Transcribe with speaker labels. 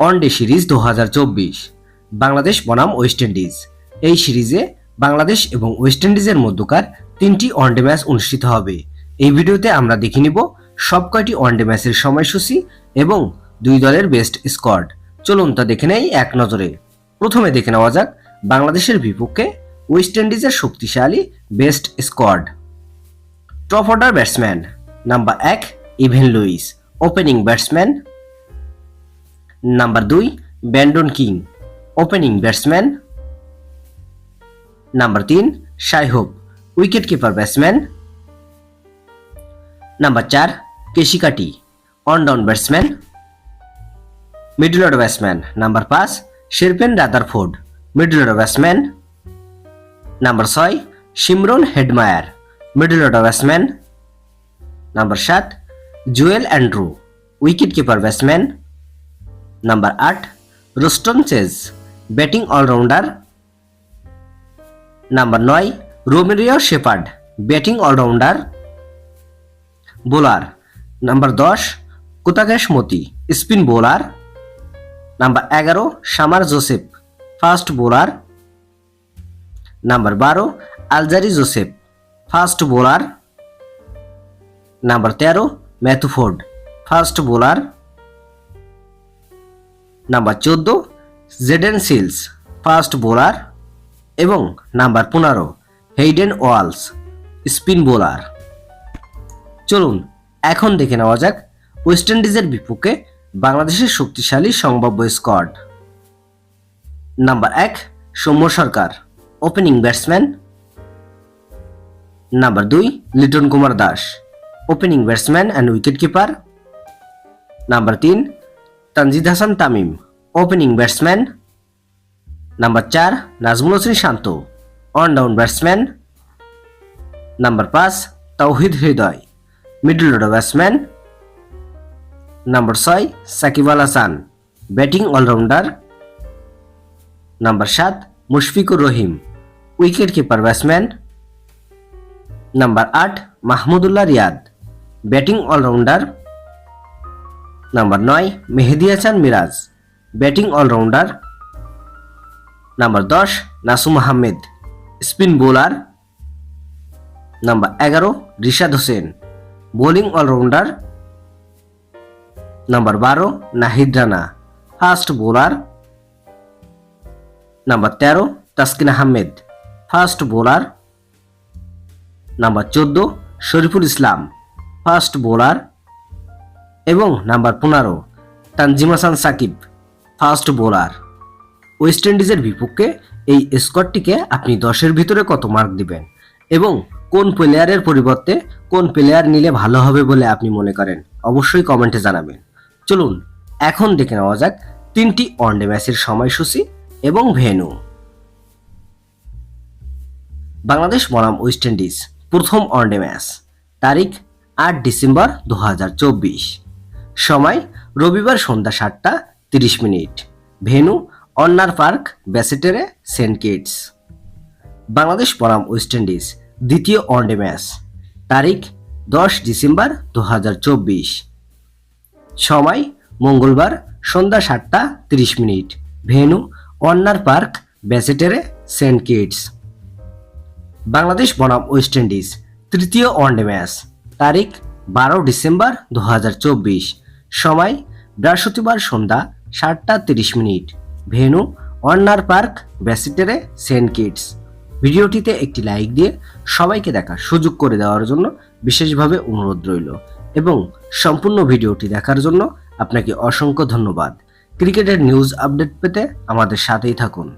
Speaker 1: One day series দু হাজার চব্বিশ। বাংলাদেশ বনাম ওয়েস্ট ইন্ডিজ। এই সিরিজে বাংলাদেশ এবং ওয়েস্ট ইন্ডিজের মধ্যকার তিনটি ওয়ানডে ম্যাচ অনুষ্ঠিত হবে। এই ভিডিওতে আমরা দেখে নিব সব কয়টি ওয়ানডে ম্যাচের সময়সূচি এবং দুই দলের বেস্ট স্কোয়াড। চলুন তা দেখে নেই এক নজরে। প্রথমে দেখে নেওয়া যাক বাংলাদেশের বিপক্ষে ওয়েস্ট ইন্ডিজের শক্তিশালী best squad. Top order batsman number এক, Evin Lewis. Opening batsman number দুই Brandon King opening batsman number তিন Shai Hope wicket keeper batsman number চার Keacy Carty on down batsman middle order batsman number পাঁচ Sherfane Rutherford middle order batsman number ছয় Shimron Hetmyer middle order batsman number সাত Jewel Andrew wicket keeper batsman number আট Roston Chase, batting allrounder. Number নয়, Romario Shepherd, batting allrounder. Bowler, number দশ Gudakesh Motie, spin bowler. Number এগারো Shamar Joseph, fast bowler. Number বারো, Alzarri Joseph, fast bowler. Number তেরো Matthew Forde fast bowler. Number চোদ্দ Jayden Seales fast bowler এবং number পনেরো Hayden Walsh spin bowler চলুন, এখন দেখে নেওয়া যাক ওয়েস্ট ইন্ডিজের বিপক্ষে বাংলাদেশের শক্তিশালী সম্ভাব্য স্কোয়াড নাম্বার এক, Soumya Sarkar opening batsman number দুই, Liton Kumar Das opening batsman and wicket keeper number তিন Tanzid Hasan Tamim opening batsman number চার, Najmul Hossain Shanto on down batsman number পাঁচ Towhid Hridoy middle order batsman number ছয়, Shakib Al Hasan batting allrounder number সাত, Mushfiqur Rahim wicket keeper batsman number আট, Mahmudullah Riyad batting allrounder number নয় Mehidy Hasan Miraz batting allrounder number দশ Nasum Ahmed spin bowler number এগারো Rishad Hossain bowling allrounder number বারো Nahid Rana fast bowler number তেরো Taskin Ahmed fast bowler number চোদ্দ Shoriful Islam fast bowler এবং number পনেরো Tanzim Hasan Sakib, fast bowler. West ইন্ডিজের বিপক্ষে এই স্কোয়াডটিকে আপনি দশের ভিতরে কত মার্ক দিবেন? এবং কোন প্লেয়ারের পরিবর্তে কোন প্লেয়ার নিলে ভালো হবে বলে আপনি মনে করেন? অবশ্যই কমেন্টে জানাবেন। চলুন, এখন দেখে নেওয়া যাক তিনটি ওয়ানডে ম্যাচের সময়সূচি এবং ভেন্যু বাংলাদেশ বনাম ওয়েস্ট ইন্ডিজ, প্রথম ওয়ানডে ম্যাচ তারিখ আট ডিসেম্বর দু হাজার চব্বিশ। সময় রবিবার সন্ধ্যা সাতটা তিরিশ minute. Venue, Warner Park, Basseterre, Saint Kitts. Bangladesh বনাম ওয়েস্ট ইন্ডিজ দ্বিতীয় ওয়ানডে ম্যাচ। তারিখ, দশ ডিসেম্বর দু হাজার চব্বিশ। সময়, মঙ্গলবার সন্ধ্যা সাতটা তিরিশ minute. Venue, Warner Park, Basseterre, Saint Kitts. Bangladesh বনাম ওয়েস্ট ইন্ডিজ তৃতীয় ওয়ানডে ম্যাচ। তারিখ, বারো ডিসেম্বর দু হাজার চব্বিশ। সময় বৃহস্পতিবার সন্ধ্যা সাতটা তিরিশ minute. Venue Warner Park, Basseterre Saint Kitts. ভিডিওটিতে একটি লাইক দিয়ে সবাইকে দেখার সুযোগ করে দেওয়ার জন্য বিশেষভাবে অনুরোধ রইল এবং সম্পূর্ণ ভিডিওটি দেখার জন্য আপনাকে অসংখ্য ধন্যবাদ। ক্রিকেটের নিউজ আপডেট পেতে আমাদের সাথেই থাকুন।